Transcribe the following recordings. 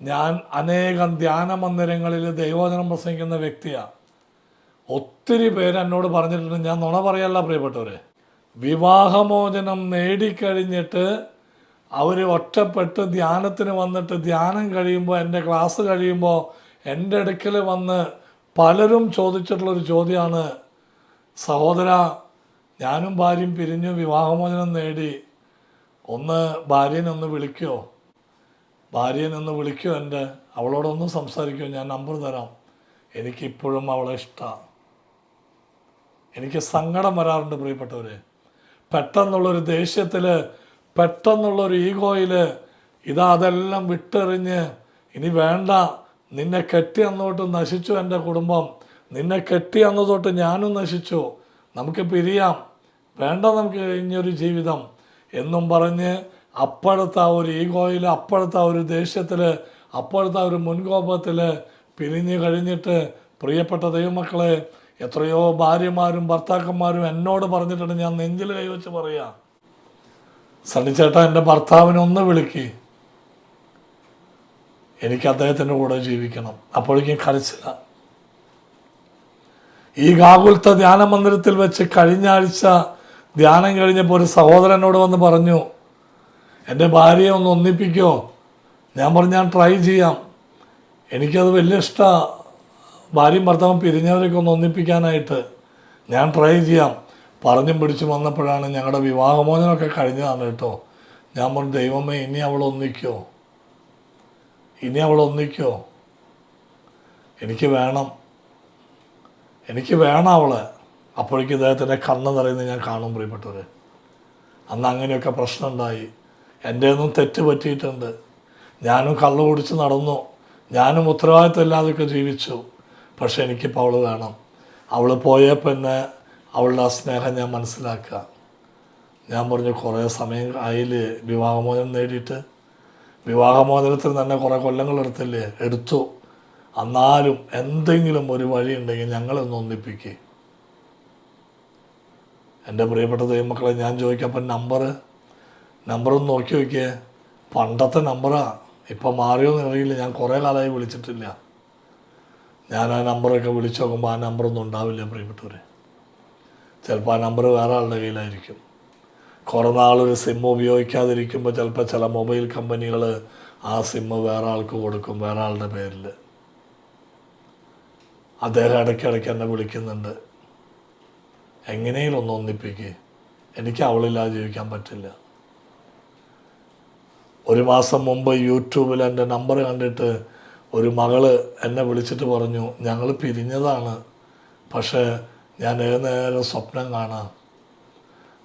ഞാൻ അനേകം ധ്യാന മന്ദിരങ്ങളിൽ ദൈവവചനം പ്രസംഗിക്കുന്ന വ്യക്തിയാണ് ഒത്തിരി പേര് എന്നോട് പറഞ്ഞിട്ടുണ്ട് ഞാൻ നുണ പറയല്ല പ്രിയപ്പെട്ടവരെ. വിവാഹമോചനം നേടിക്കഴിഞ്ഞിട്ട് അവർ ഒറ്റപ്പെട്ട് ധ്യാനത്തിന് വന്നിട്ട് ധ്യാനം കഴിയുമ്പോൾ എന്റെ ക്ലാസ് കഴിയുമ്പോൾ എന്റെ അടുക്കൽ വന്ന് പലരും ചോദിച്ചിട്ടുള്ളൊരു ചോദ്യമാണ് സഹോദര ഞാനും ഭാര്യയും പിരിഞ്ഞു വിവാഹമോചനം നേടി ഒന്ന് ഭാര്യനെ ഒന്ന് വിളിക്കുമോ ഭാര്യനെ നിന്ന് വിളിക്കുമോ എന്റെ. അവളോടൊന്ന് സംസാരിക്കുമോ ഞാൻ നമ്പർ തരാം. എനിക്കിപ്പോഴും അവളെ ഇഷ്ടമാണ് എനിക്ക് സങ്കടം വരാറുണ്ട് പ്രിയപ്പെട്ടവരെ. പെട്ടെന്നുള്ളൊരു ദേഷ്യത്തിൽ പെട്ടെന്നുള്ളൊരു ഈഗോയിൽ ഇതാ അതെല്ലാം വിട്ടെറിഞ്ഞ് ഇനി വേണ്ട. നിന്നെ കെട്ടി അന്നോട്ട് നശിച്ചു എന്റെ കുടുംബം. നിന്നെ കെട്ടി അന്ന് തൊട്ട് ഞാനും നശിച്ചു. നമുക്ക് പിരിയാം. വേണ്ട നമുക്ക് കഴിഞ്ഞൊരു ജീവിതം. എന്നും പറഞ്ഞ് അപ്പോഴത്തെ ആ ഒരു ഈഗോയിൽ അപ്പോഴത്തെ ആ ഒരു ദേഷ്യത്തിൽ അപ്പോഴത്തെ ആ ഒരു മുൻകോപത്തിൽ പിരിഞ്ഞു കഴിഞ്ഞിട്ട് പ്രിയപ്പെട്ട ദൈവമക്കളെ എത്രയോ ഭാര്യമാരും ഭർത്താക്കന്മാരും എന്നോട് പറഞ്ഞിട്ടുണ്ട് ഞാൻ നെഞ്ചിൽ കൈവച്ച് പറയാം. സണ്ണിച്ചേട്ടാ എന്റെ ഭർത്താവിനെ ഒന്ന് വിളിക്ക്. എനിക്ക് അദ്ദേഹത്തിന്റെ കൂടെ ജീവിക്കണം. അപ്പോഴേക്കും കരച്ചില്ല ഈ ഗാകുൽത്ത ധ്യാന മന്ദിരത്തിൽ വെച്ച് കഴിഞ്ഞ ആഴ്ച ധ്യാനം കഴിഞ്ഞപ്പോൾ ഒരു സഹോദരനോട് വന്ന് പറഞ്ഞു എന്റെ ഭാര്യയെ ഒന്ന് ഒന്നിപ്പിക്കുമോ ഞാൻ പറഞ്ഞു ഞാൻ ട്രൈ ചെയ്യാം. എനിക്കത് വലിയ ഇഷ്ടമാണ് ഭാര്യയും ഭർത്താവും പിരിഞ്ഞവരൊക്കെ ഒന്ന് ഒന്നിപ്പിക്കാനായിട്ട് ഞാൻ ട്രൈ ചെയ്യാം. പറഞ്ഞും പിടിച്ചും വന്നപ്പോഴാണ് ഞങ്ങളുടെ വിവാഹമോചനമൊക്കെ കഴിഞ്ഞതാണ് കേട്ടോ. ഞാൻ പറഞ്ഞു ദൈവമേ ഇനി അവൾ ഒന്നിക്കോ? ഇനി അവൾ ഒന്നിക്കോ? എനിക്ക് വേണം. എനിക്ക് വേണം അവളെ. അപ്പോഴേക്കും ഇദ്ദേഹത്തിന്റെ കണ്ണ് നിറയുന്നത് ഞാൻ കാണും പ്രിയപ്പെട്ടവർ അന്ന് അങ്ങനെയൊക്കെ പ്രശ്നമുണ്ടായി. എന്റെ ഒന്നും തെറ്റ് പറ്റിയിട്ടുണ്ട്. ഞാനും കള്ളു കുടിച്ച് നടന്നു. ഞാനും ഉത്തരവാദിത്വം ഇല്ലാതെയൊക്കെ ജീവിച്ചു. പക്ഷെ എനിക്കിപ്പോൾ അവൾ വേണം. അവൾ പോയ പിന്നെ അവളുടെ ആ സ്നേഹം ഞാൻ മനസ്സിലാക്കുക. ഞാൻ പറഞ്ഞു കുറേ സമയം അതിൽ വിവാഹമോചനം നേടിയിട്ട്? വിവാഹമോചനത്തിന് തന്നെ കുറേ കൊല്ലങ്ങൾ എടുത്തില്ലേ എടുത്തു. എന്നാലും എന്തെങ്കിലും ഒരു വഴി ഉണ്ടെങ്കിൽ ഞങ്ങളൊന്ന് ഒന്നിപ്പിക്കുക എന്റെ പ്രിയപ്പെട്ട ദൈവമക്കളെ ഞാൻ ചോദിക്കപ്പം നമ്പർ നമ്പറൊന്ന് നോക്കി നോക്കിയേ. പണ്ടത്തെ നമ്പറാ ഇപ്പം മാറിയോന്ന് അറിയില്ല. ഞാൻ കുറേ കാലമായി വിളിച്ചിട്ടില്ല. ഞാൻ ആ നമ്പറൊക്കെ വിളിച്ചു നോക്കുമ്പോൾ ആ നമ്പറൊന്നും ഉണ്ടാവില്ല പ്രിയപ്പെട്ടവരെ. ചിലപ്പോൾ ആ നമ്പർ വേറെ ആളുടെ കയ്യിലായിരിക്കും. കുറേ നാളൊരു സിം ഉപയോഗിക്കാതിരിക്കുമ്പോൾ ചിലപ്പോൾ ചില മൊബൈൽ കമ്പനികൾ ആ സിം വേറെ ആൾക്ക് കൊടുക്കും വേറെ ആളുടെ പേരിൽ. അദ്ദേഹം ഇടയ്ക്കിടയ്ക്ക് എന്നെ വിളിക്കുന്നുണ്ട്. എങ്ങനെയും ഒന്ന് എനിക്ക് അവളില്ലാതെ ജീവിക്കാൻ പറ്റില്ല. ഒരു മാസം മുമ്പ് യൂട്യൂബിൽ എന്റെ നമ്പർ കണ്ടിട്ട് ഒരു മകൾ എന്നെ വിളിച്ചിട്ട് പറഞ്ഞു ഞങ്ങൾ പിരിഞ്ഞതാണ്. പക്ഷേ ഞാൻ ഏത് നേരം സ്വപ്നം കാണാം?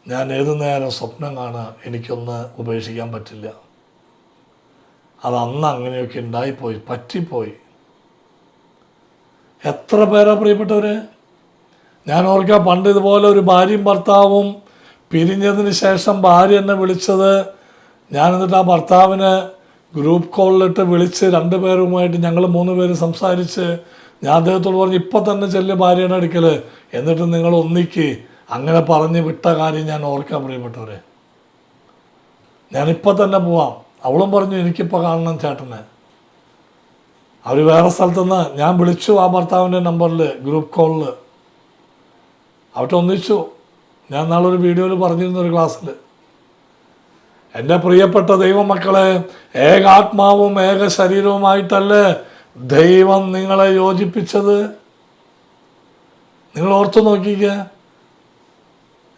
ഞാൻ ഏത് നേരം സ്വപ്നം കാണാം? എനിക്കൊന്ന് ഉപേക്ഷിക്കാൻ പറ്റില്ല. അത് അന്ന് അങ്ങനെയൊക്കെ ഉണ്ടായിപ്പോയി പറ്റിപ്പോയി. എത്ര പേരാ പ്രിയപ്പെട്ടവര്? ഞാൻ ഓർക്കാം പണ്ട് ഇതുപോലെ ഒരു ഭാര്യയും ഭർത്താവും പിരിഞ്ഞതിന് ശേഷം ഭാര്യ എന്നെ വിളിച്ചത് ഞാൻ എന്നിട്ട് ആ ഭർത്താവിനെ ഗ്രൂപ്പ് കോളിലിട്ട് വിളിച്ച് രണ്ട് പേരുമായിട്ട് ഞങ്ങൾ മൂന്ന് പേര് സംസാരിച്ച് ഞാൻ അദ്ദേഹത്തോട് പറഞ്ഞു ഇപ്പം തന്നെ ചെല്ല് ഭാര്യയുടെ അടുക്കൽ എന്നിട്ട് നിങ്ങൾ ഒന്നിക്ക്. അങ്ങനെ പറഞ്ഞ് വിട്ട കാര്യം ഞാൻ ഓർക്കാൻ പ്രിയപ്പെട്ടവരെ. ഞാനിപ്പോൾ തന്നെ പോവാം. അവളും പറഞ്ഞു എനിക്കിപ്പോൾ കാണണം ചേട്ടനെ. അവർ വേറെ സ്ഥലത്തുനിന്ന് ഞാൻ വിളിച്ചു ആ ഭർത്താവിന്റെ നമ്പറിൽ ഗ്രൂപ്പ് കോളിൽ അവിടെ ഒന്നിച്ചു ഞാൻ നാളെ ഒരു വീഡിയോയിൽ പറഞ്ഞിരുന്ന ഒരു ക്ലാസ്സിൽ എന്റെ പ്രിയപ്പെട്ട ദൈവമക്കളെ ഏകാത്മാവും ഏക ശരീരവുമായിട്ടല്ലേ ദൈവം നിങ്ങളെ യോജിപ്പിച്ചത്? നിങ്ങൾ ഓർത്തു നോക്കിക്ക.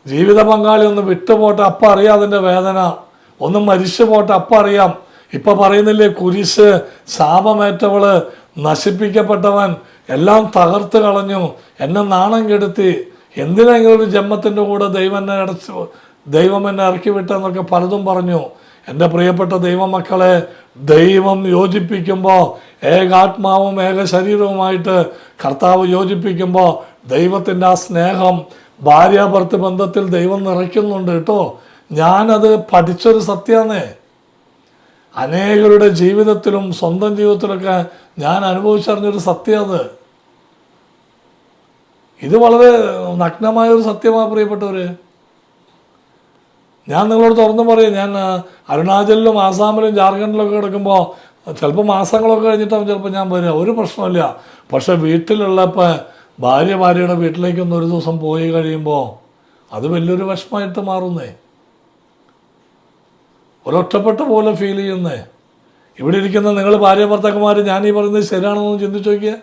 ജീവിത പങ്കാളി ഒന്ന് വിട്ടുപോട്ടെ അപ്പം അറിയാം അതിന്റെ വേദന. ഒന്ന് മരിച്ചു പോട്ടെ അപ്പം അറിയാം. ഇപ്പം പറയുന്നില്ലേ കുരിശ് ശാപമേറ്റവൾ നശിപ്പിക്കപ്പെട്ടവൻ എല്ലാം തകർത്ത് കളഞ്ഞു. എന്നെ നാണം കെടുത്തി. എന്തിനാ ഒരു ജന്മത്തിന്റെ കൂടെ ദൈവം എന്നെ അടച്ചു ദൈവം എന്നെ ഇറക്കി പലതും പറഞ്ഞു. എന്റെ പ്രിയപ്പെട്ട ദൈവമക്കളെ ദൈവം യോജിപ്പിക്കുമ്പോൾ ഏകാത്മാവും ഏക ശരീരവുമായിട്ട് കർത്താവ് യോജിപ്പിക്കുമ്പോൾ ദൈവത്തിന്റെ ആ സ്നേഹം ഭാര്യാഭർത്തി ബന്ധത്തിൽ ദൈവം നിറയ്ക്കുന്നുണ്ട് കേട്ടോ. ഞാനത് പഠിച്ചൊരു സത്യമാണേ അനേകരുടെ ജീവിതത്തിലും സ്വന്തം ജീവിതത്തിലൊക്കെ ഞാൻ അനുഭവിച്ചറിഞ്ഞൊരു സത്യം അത് ഇത് വളരെ നഗ്നമായൊരു സത്യമാണ് പ്രിയപ്പെട്ടവര്. ഞാൻ നിങ്ങളോട് തുറന്നു പറയും ഞാൻ അരുണാചലിലും ആസാമിലും ജാർഖണ്ഡിലൊക്കെ കിടക്കുമ്പോൾ ചിലപ്പോൾ മാസങ്ങളൊക്കെ കഴിഞ്ഞിട്ടാവും ചിലപ്പോൾ ഞാൻ വരിക. ഒരു പ്രശ്നമില്ല പക്ഷേ വീട്ടിലുള്ളപ്പോൾ ഭാര്യ ഭാര്യയുടെ വീട്ടിലേക്കൊന്ന് ഒരു ദിവസം പോയി കഴിയുമ്പോൾ അത് വലിയൊരു വിഷമമായിട്ട് മാറുന്നേ. ഒരൊറ്റപ്പെട്ട പോലെ ഫീൽ ചെയ്യുന്നേ. ഇവിടെ ഇരിക്കുന്ന നിങ്ങൾ ഭാര്യ ഭർത്താക്കന്മാർ ഞാൻ ഈ പറയുന്നത് ശരിയാണെന്ന് ചിന്തിച്ചു നോക്കിയേ.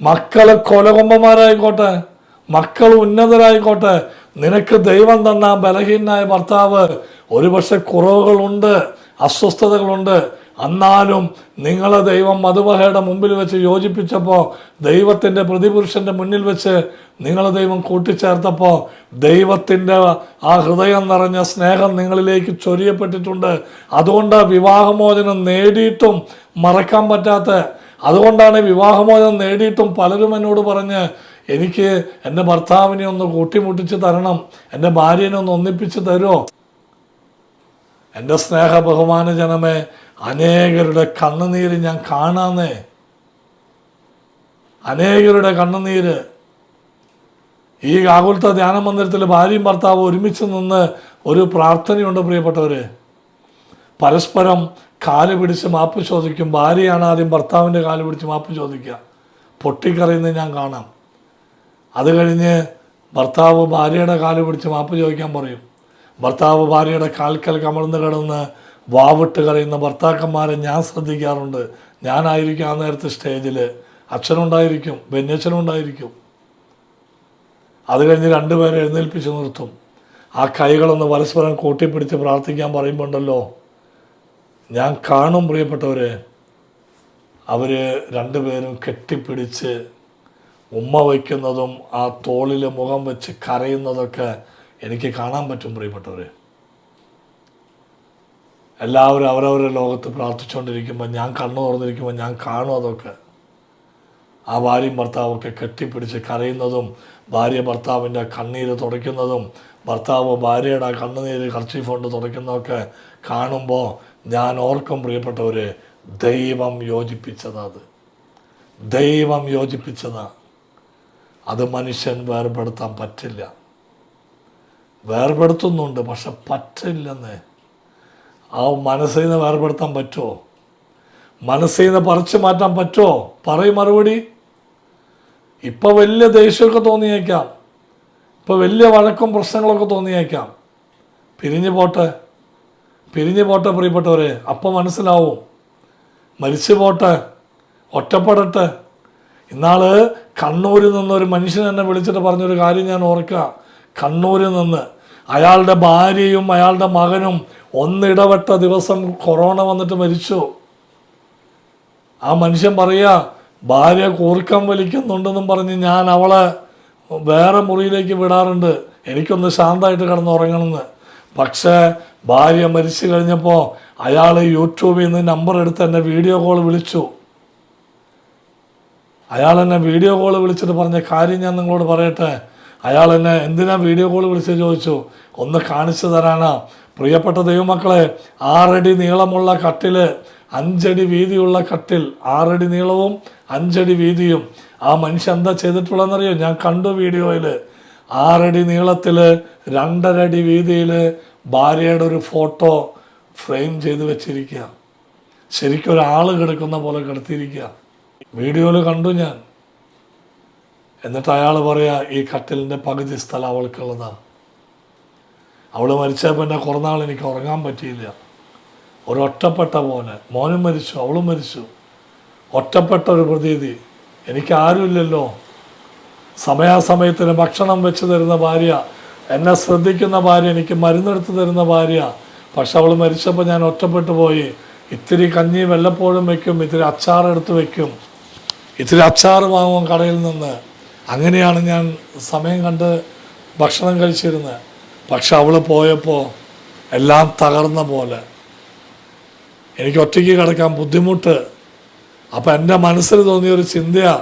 മക്കൾ കൊലകൊമ്പന്മാരായിക്കോട്ടെ മക്കൾ ഉന്നതരായിക്കോട്ടെ നിനക്ക് ദൈവം തന്ന ബലഹീനായ ഭർത്താവ് ഒരുപക്ഷെ കുറവുകളുണ്ട് അസ്വസ്ഥതകളുണ്ട്. എന്നാലും നിങ്ങളെ ദൈവം മധുബഹയുടെ മുമ്പിൽ വെച്ച് യോജിപ്പിച്ചപ്പോൾ ദൈവത്തിന്റെ പ്രതിപുരുഷന്റെ മുന്നിൽ വെച്ച് നിങ്ങളെ ദൈവം കൂട്ടിച്ചേർത്തപ്പോൾ ദൈവത്തിന്റെ ആ ഹൃദയം നിറഞ്ഞ സ്നേഹം നിങ്ങളിലേക്ക് ചൊരിയപ്പെട്ടിട്ടുണ്ട്. അതുകൊണ്ട് വിവാഹമോചനം നേടിയിട്ടും മറക്കാൻ പറ്റാത്ത അതുകൊണ്ടാണ് വിവാഹമോചനം നേടിയിട്ടും പലരും എന്നോട് പറഞ്ഞ് എനിക്ക് എന്റെ ഭർത്താവിനെ ഒന്ന് കൂട്ടിമുട്ടിച്ച് തരണം എന്റെ ഭാര്യനെ ഒന്ന് ഒന്നിപ്പിച്ച് തരുമോ എന്റെ സ്നേഹ ബഹുമാന ജനമേ അനേകരുടെ കണ്ണുനീര് ഞാൻ കാണാന്നേ. അനേകരുടെ കണ്ണുനീര്. ഈ ആകുലത്തെ ധ്യാന മന്ദിരത്തിൽ ഭാര്യയും ഭർത്താവും ഒരുമിച്ച് നിന്ന് ഒരു പ്രാർത്ഥനയുണ്ട് പ്രിയപ്പെട്ടവർ പരസ്പരം കാൽ പിടിച്ച് മാപ്പ് ചോദിക്കും. ഭാര്യയാണ് ആദ്യം ഭർത്താവിന്റെ കാൽ പിടിച്ച് മാപ്പ് ചോദിക്കുക. പൊട്ടിക്കറിയുന്നത് ഞാൻ കാണാം. അത് കഴിഞ്ഞ് ഭർത്താവ് ഭാര്യയുടെ കാൽ പിടിച്ച് മാപ്പ് ചോദിക്കാൻ പറയും. ഭർത്താവ് ഭാര്യയുടെ കാൽക്കൽ കമഴ്ന്ന് കിടന്ന് വാവിട്ട് കരയുന്ന ഭർത്താക്കന്മാരെ ഞാൻ ശ്രദ്ധിക്കാറുണ്ട്. ഞാനായിരിക്കും ആ നേരത്തെ സ്റ്റേജിൽ അച്ഛനുണ്ടായിരിക്കും ബെന്നച്ഛനുണ്ടായിരിക്കും. അത് കഴിഞ്ഞ് രണ്ടുപേരെ എഴുന്നേൽപ്പിച്ച് നിർത്തും. ആ കൈകളൊന്ന് പരസ്പരം കൂട്ടിപ്പിടിച്ച് പ്രാർത്ഥിക്കാൻ പറയുമ്പോണ്ടല്ലോ ഞാൻ കാണും പ്രിയപ്പെട്ടവരെ അവർ രണ്ടുപേരും കെട്ടിപ്പിടിച്ച് ഉമ്മ വയ്ക്കുന്നതും ആ തോളിൽ മുഖം വെച്ച് കരയുന്നതൊക്കെ എനിക്ക് കാണാൻ പറ്റും പ്രിയപ്പെട്ടവരെ. എല്ലാവരും അവരവരുടെ ലോകത്ത് പ്രാർത്ഥിച്ചുകൊണ്ടിരിക്കുമ്പോൾ ഞാൻ കണ്ണു തുറന്നിരിക്കുമ്പോൾ ഞാൻ കാണും അതൊക്കെ. ആ ഭാര്യയും ഭർത്താവൊക്കെ കെട്ടിപ്പിടിച്ച് കരയുന്നതും ഭാര്യ ഭർത്താവിന്റെ കണ്ണീര് തുടയ്ക്കുന്നതും ഭർത്താവ് ഭാര്യയുടെ കണ്ണുനീര് കർച്ചീഫ് കൊണ്ട് തുടയ്ക്കുന്നതൊക്കെ കാണുമ്പോൾ ഞാൻ ഓർക്കും പ്രിയപ്പെട്ടവർ ദൈവം യോജിപ്പിച്ചതാ അത്. ദൈവം യോജിപ്പിച്ചതാ. അത് മനുഷ്യൻ വേർപെടുത്താൻ പറ്റില്ല. വേർപെടുത്തുന്നുണ്ട് പക്ഷെ പറ്റില്ലെന്ന്. ആ മനസ്സിൽ നിന്ന് വേർപെടുത്താൻ പറ്റുമോ? മനസ്സിൽ നിന്ന് പറിച്ചു മാറ്റാൻ പറ്റുമോ? പറയും മറുപടി. ഇപ്പോൾ വലിയ ദേഷ്യമൊക്കെ തോന്നിയേക്കാം. ഇപ്പോൾ വലിയ വഴക്കും പ്രശ്നങ്ങളൊക്കെ തോന്നിയേക്കാം. പിരിഞ്ഞു പോട്ടെ. പിരിഞ്ഞു പോട്ടെ പ്രിയപ്പെട്ടവരെ. അപ്പം മനസ്സിലാവും. മരിച്ചു പോട്ടെ. ഒറ്റപ്പെടട്ടെ. ഇന്നാൾ കണ്ണൂരിൽ നിന്നൊരു മനുഷ്യൻ എന്നെ വിളിച്ചിട്ട് പറഞ്ഞൊരു കാര്യം ഞാൻ ഓർക്കുക. കണ്ണൂരിൽ നിന്ന് അയാളുടെ ഭാര്യയും അയാളുടെ മകനും ഒന്നിടവട്ട ദിവസം കൊറോണ വന്നിട്ട് മരിച്ചു. ആ മനുഷ്യൻ പറയുക ഭാര്യ കൂർക്കം വലിക്കുന്നുണ്ടെന്നും പറഞ്ഞ് ഞാൻ അവളെ വേറെ മുറിയിലേക്ക് വിടാറുണ്ട്. എനിക്കൊന്ന് ശാന്തമായിട്ട് കിടന്നുറങ്ങണമെന്ന്. പക്ഷേ ഭാര്യ മരിച്ചു കഴിഞ്ഞപ്പോൾ അയാൾ യൂട്യൂബിൽ നിന്ന് നമ്പർ എടുത്ത് എന്നെ വീഡിയോ കോൾ വിളിച്ചു. അയാൾ എന്നെ വീഡിയോ കോൾ വിളിച്ചിട്ട് പറഞ്ഞ കാര്യം ഞാൻ നിങ്ങളോട് പറയട്ടെ? അയാൾ എന്നെ എന്തിനാ വീഡിയോ കോൾ വിളിച്ച് ചോദിച്ചു? ഒന്ന് കാണിച്ചു തരാനാ. പ്രിയപ്പെട്ട ദൈവമക്കളെ ആറടി നീളമുള്ള കട്ടിൽ അഞ്ചടി വീതിയുള്ള കട്ടിൽ ആറടി നീളവും അഞ്ചടി വീതിയും. ആ മനുഷ്യൻ എന്താ ചെയ്തിട്ടുള്ളതെന്നറിയോ? ഞാൻ കണ്ടു വീഡിയോയിൽ ആറടി നീളത്തിൽ രണ്ടരടി വീതിയിൽ ഭാര്യയുടെ ഒരു ഫോട്ടോ ഫ്രെയിം ചെയ്ത് വെച്ചിരിക്കുക ശരിക്കും കിടക്കുന്ന പോലെ കിടത്തിയിരിക്കുക വീഡിയോയിൽ കണ്ടു ഞാൻ. എന്നിട്ട് അയാൾ പറയാ ഈ കട്ടിലിന്റെ പകുതി സ്ഥലം അവൾക്കുള്ളതാണ് അവൾ മരിച്ചാൽ പിന്നെ കുറേ നാൾ എനിക്ക് ഉറങ്ങാൻ പറ്റിയില്ല. ഒരൊറ്റപ്പെട്ട മോനെ. മോനും മരിച്ചു അവളും മരിച്ചു. ഒറ്റപ്പെട്ട ഒരു പ്രതീതി. എനിക്ക് ആരുമില്ലല്ലോ സമയാസമയത്തിന് ഭക്ഷണം വെച്ച് തരുന്ന ഭാര്യ. എന്നെ ശ്രദ്ധിക്കുന്ന ഭാര്യ എനിക്ക് മരുന്നെടുത്ത് തരുന്ന ഭാര്യ. പക്ഷെ അവൾ മരിച്ചപ്പോൾ ഞാൻ ഒറ്റപ്പെട്ടു പോയി. ഇത്തിരി കഞ്ഞി വല്ലപ്പോഴും വെക്കും ഇത്തിരി അച്ചാറെടുത്ത് വെക്കും. ഇത്തിരി അച്ചാർ വാങ്ങും കടയിൽ നിന്ന്. അങ്ങനെയാണ് ഞാൻ സമയം കണ്ട് ഭക്ഷണം കഴിച്ചിരുന്നത്. പക്ഷെ അവൾ പോയപ്പോൾ എല്ലാം തകർന്ന പോലെ. എനിക്ക് ഒറ്റയ്ക്ക് കിടക്കാൻ ബുദ്ധിമുട്ട്. അപ്പം എന്റെ മനസ്സിൽ തോന്നിയ ഒരു ചിന്തയാ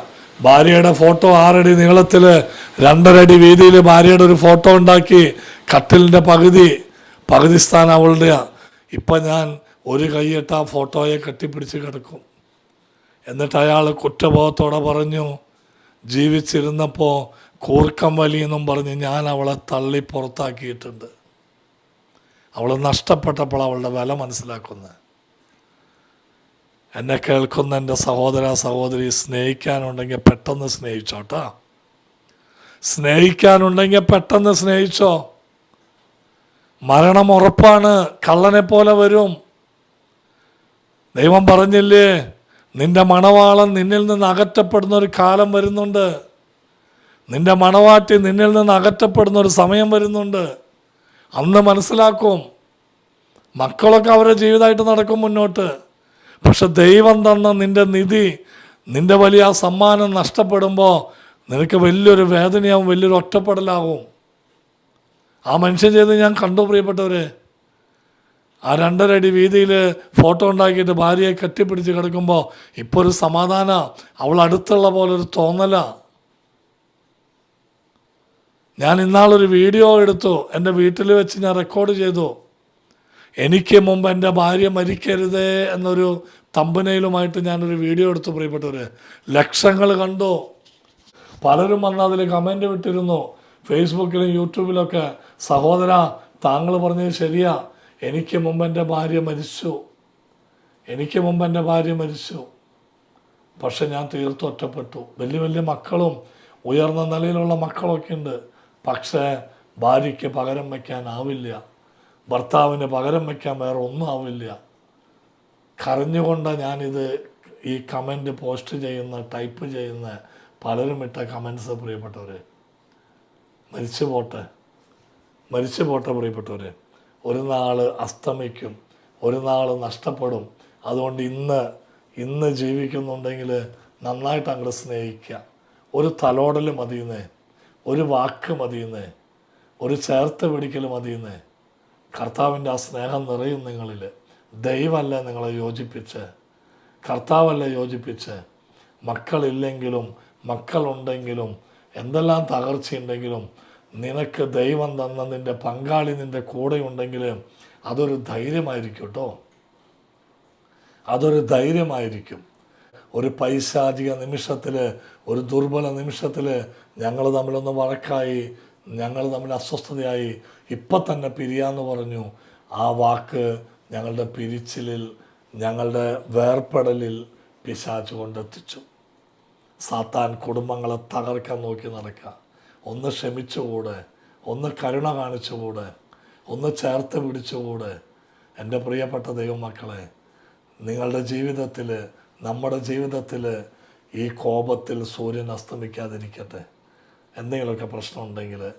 ഭാര്യയുടെ ഫോട്ടോ ആറടി നീളത്തിൽ രണ്ടരടി വീതിയിൽ ഭാര്യയുടെ ഒരു ഫോട്ടോ ഉണ്ടാക്കി കട്ടിലിന്റെ പകുതി പകുതി സ്ഥാനം അവളുടെയാണ് ഇപ്പം ഞാൻ ഒരു കൈയിട്ട് ആ ഫോട്ടോയെ കെട്ടിപ്പിടിച്ച് കിടക്കും. എന്നിട്ട് അയാൾ കുറ്റബോധത്തോടെ പറഞ്ഞു ജീവിച്ചിരുന്നപ്പോൾ കൂർക്കം വലിയെന്നും പറഞ്ഞ് ഞാൻ അവളെ തള്ളി പുറത്താക്കിയിട്ടുണ്ട്. അവൾ നഷ്ടപ്പെട്ടപ്പോൾ അവളുടെ വില മനസ്സിലാക്കുന്നത് എന്നെ കേൾക്കുന്ന എന്റെ സഹോദര സഹോദരി സ്നേഹിക്കാനുണ്ടെങ്കിൽ പെട്ടെന്ന് സ്നേഹിച്ചോട്ടാ സ്നേഹിക്കാനുണ്ടെങ്കിൽ പെട്ടെന്ന് സ്നേഹിച്ചോ. മരണം ഉറപ്പാണ് കള്ളനെ പോലെ വരും. ദൈവം പറഞ്ഞില്ലേ നിന്റെ മണവാളൻ നിന്നിൽ നിന്ന് അകറ്റപ്പെടുന്ന ഒരു കാലം വരുന്നുണ്ട്. നിന്റെ മണവാട്ടി നിന്നിൽ നിന്ന് അകറ്റപ്പെടുന്ന ഒരു സമയം വരുന്നുണ്ട്. അന്ന് മനസ്സിലാക്കും മക്കളൊക്കെ അവരുടെ ജീവിതമായിട്ട് നടക്കും മുന്നോട്ട്. പക്ഷെ ദൈവം തന്ന നിന്റെ നിധി നിന്റെ വലിയ ആ സമ്മാനം നഷ്ടപ്പെടുമ്പോൾ നിനക്ക് വലിയൊരു വേദനയാവും വലിയൊരു ഒറ്റപ്പെടലാവും. ആ മനുഷ്യൻ ചെയ്ത് ഞാൻ കണ്ടു പ്രിയപ്പെട്ടവരെ. ആ രണ്ടരടി വീതിയിൽ ഫോട്ടോ ഉണ്ടാക്കിയിട്ട് ഭാര്യയെ കെട്ടിപ്പിടിച്ച് കിടക്കുമ്പോൾ ഇപ്പോൾ ഒരു സമാധാന. അവൾ അടുത്തുള്ള പോലെ ഒരു തോന്നല. ഞാൻ ഇന്നാളൊരു വീഡിയോ എടുത്തു. എന്റെ വീട്ടിൽ വെച്ച് ഞാൻ റെക്കോർഡ് ചെയ്തു. എനിക്ക് മുമ്പ് എന്റെ ഭാര്യ മരിക്കരുതേ എന്നൊരു തമ്പനയിലുമായിട്ട് ഞാനൊരു വീഡിയോ എടുത്തു പ്രിയപ്പെട്ടവർ ലക്ഷങ്ങൾ കണ്ടു. പലരും വന്ന് അതിൽ കമന്റ് വിട്ടിരുന്നു. ഫേസ്ബുക്കിലും യൂട്യൂബിലൊക്കെ സഹോദര താങ്കൾ പറഞ്ഞത് ശരിയാ. എനിക്ക് മുമ്പ് എന്റെ ഭാര്യ മരിച്ചു. എനിക്ക് മുമ്പ് എന്റെ ഭാര്യ മരിച്ചു. പക്ഷെ ഞാൻ തീർത്ത് ഒറ്റപ്പെട്ടു. വലിയ വലിയ മക്കളും ഉയർന്ന നിലയിലുള്ള മക്കളൊക്കെ ഉണ്ട്. പക്ഷേ ഭാര്യയ്ക്ക് പകരം വയ്ക്കാനാവില്ല ഭർത്താവിന് പകരം വയ്ക്കാൻ വേറെ ഒന്നും ആവില്ല. കരഞ്ഞുകൊണ്ട് ഞാനിത് ഈ കമന്റ് പോസ്റ്റ് ചെയ്യുന്ന ടൈപ്പ് ചെയ്യുന്ന പലരും ഇട്ട കമൻസ് പ്രിയപ്പെട്ടവർ മരിച്ചു പോട്ടെ. മരിച്ചു പോട്ടെ പ്രിയപ്പെട്ടവർ ഒരു നാൾ അസ്തമിക്കും ഒരു നാൾ നഷ്ടപ്പെടും. അതുകൊണ്ട് ഇന്ന് ഇന്ന് ജീവിക്കുന്നുണ്ടെങ്കിൽ നന്നായിട്ട് അങ്ങോട്ട് സ്നേഹിക്കുക ഒരു തലോടൽ മതിയുന്നേ ഒരു വാക്ക് മതിയുന്നേ ഒരു ചേർത്ത് പിടിക്കൽ മതിയുന്നേ കർത്താവിന്റെ ആ സ്നേഹം നിറയും നിങ്ങളിൽ ദൈവമല്ല നിങ്ങളെ യോജിപ്പിച്ച്. കർത്താവല്ല യോജിപ്പിച്ച്. മക്കളില്ലെങ്കിലും മക്കളുണ്ടെങ്കിലും എന്തെല്ലാം തകർച്ചയുണ്ടെങ്കിലും നിനക്ക് ദൈവം തന്ന നിന്റെ പങ്കാളി നിന്റെ കൂടെ ഉണ്ടെങ്കിൽ അതൊരു ധൈര്യമായിരിക്കും കേട്ടോ. അതൊരു ധൈര്യമായിരിക്കും. ഒരു പൈശാചിക നിമിഷത്തിൽ ഒരു ദുർബല നിമിഷത്തിൽ ഞങ്ങൾ തമ്മിലൊന്ന് വഴക്കായി ഞങ്ങൾ തമ്മിൽ അസ്വസ്ഥതയായി ഇപ്പം തന്നെ പിരിയാന്ന് പറഞ്ഞു. ആ വാക്ക് ഞങ്ങളുടെ പിരിച്ചിലിൽ ഞങ്ങളുടെ വേർപ്പെടലിൽ പിശാച്ച് കൊണ്ടെത്തിച്ചു. സാത്താൻ കുടുംബങ്ങളെ തകർക്കാൻ നോക്കി നടക്കുക. ഒന്ന് ക്ഷമിച്ചുകൂടെ ഒന്ന് കരുണ കാണിച്ചുകൂടെ ഒന്ന് ചേർത്ത് പിടിച്ചുകൂടെ. എന്റെ പ്രിയപ്പെട്ട ദൈവമക്കളെ നിങ്ങളുടെ ജീവിതത്തിൽ നമ്മുടെ ജീവിതത്തിൽ ഈ കോപത്തിൽ സൂര്യൻ അസ്തമിക്കാതിരിക്കട്ടെ. എന്തെങ്കിലുമൊക്കെ പ്രശ്നമുണ്ടെങ്കിൽ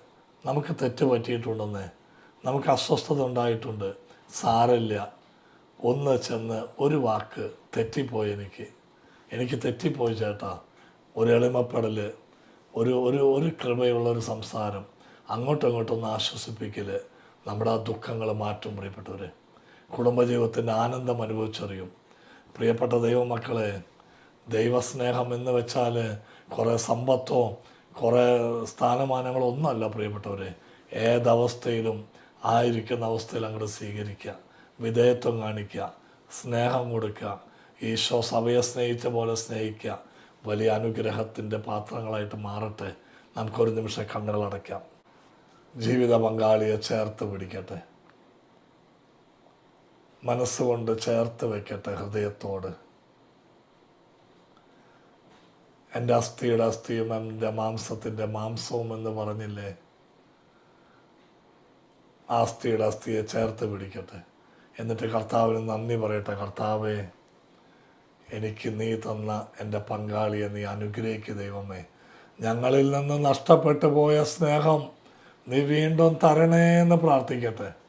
നമുക്ക് തെറ്റ് പറ്റിയിട്ടുണ്ടെന്ന് നമുക്ക് അസ്വസ്ഥത ഉണ്ടായിട്ടുണ്ട് സാരല്ല ഒന്ന് ചെന്ന് ഒരു വാക്ക് തെറ്റിപ്പോയി എനിക്ക്. എനിക്ക് തെറ്റിപ്പോയി ചേട്ടാ. ഒരു എളിമപ്പെടൽ ഒരു ഒരു ഒരു കൃപയുള്ള ഒരു സംസാരം അങ്ങോട്ടും ഇങ്ങോട്ടും ഒന്ന് ആശ്വസിപ്പിക്കൽ നമ്മുടെ ആ ദുഃഖങ്ങൾ മാറ്റും പ്രിയപ്പെട്ടവർ കുടുംബജീവിതത്തിന്റെ ആനന്ദം അനുഭവിച്ചറിയും. പ്രിയപ്പെട്ട ദൈവമക്കളെ ദൈവസ്നേഹം എന്ന് വെച്ചാൽ കുറേ സമ്പത്തോ കുറേ സ്ഥാനമാനങ്ങളോ ഒന്നുമല്ല പ്രിയപ്പെട്ടവരെ. ഏതവസ്ഥയിലും ആയിരിക്കുന്ന അവസ്ഥയിൽ അങ്ങോട്ട് സ്വീകരിക്കുക വിധേയത്വം കാണിക്കുക സ്നേഹം കൊടുക്കുക ഈശോ സഭയെ സ്നേഹിച്ച പോലെ സ്നേഹിക്കുക വലിയ അനുഗ്രഹത്തിന്റെ പാത്രങ്ങളായിട്ട് മാറട്ടെ. നമുക്കൊരു നിമിഷം കണ്ണുകളടയ്ക്കാം ജീവിത പങ്കാളിയെ ചേർത്ത് പിടിക്കട്ടെ. മനസ്സുകൊണ്ട് ചേർത്ത് വയ്ക്കട്ടെ ഹൃദയത്തോട്. എന്റെ അസ്ഥിയുടെ അസ്ഥിയും എന്റെ മാംസത്തിന്റെ മാംസവും എന്ന് പറഞ്ഞില്ലേ? ആ അസ്ഥിയുടെ അസ്ഥിയെ ചേർത്ത് പിടിക്കട്ടെ. എന്നിട്ട് കർത്താവിന് നന്ദി പറയട്ടെ. കർത്താവേ എനിക്ക് നീ തന്ന എന്റെ പങ്കാളിയെ നീ അനുഗ്രഹിക്കുക ദൈവമേ. ഞങ്ങളിൽ നിന്ന് നഷ്ടപ്പെട്ടു പോയ സ്നേഹം നീ വീണ്ടും തരണേ എന്ന് പ്രാർത്ഥിക്കട്ടെ.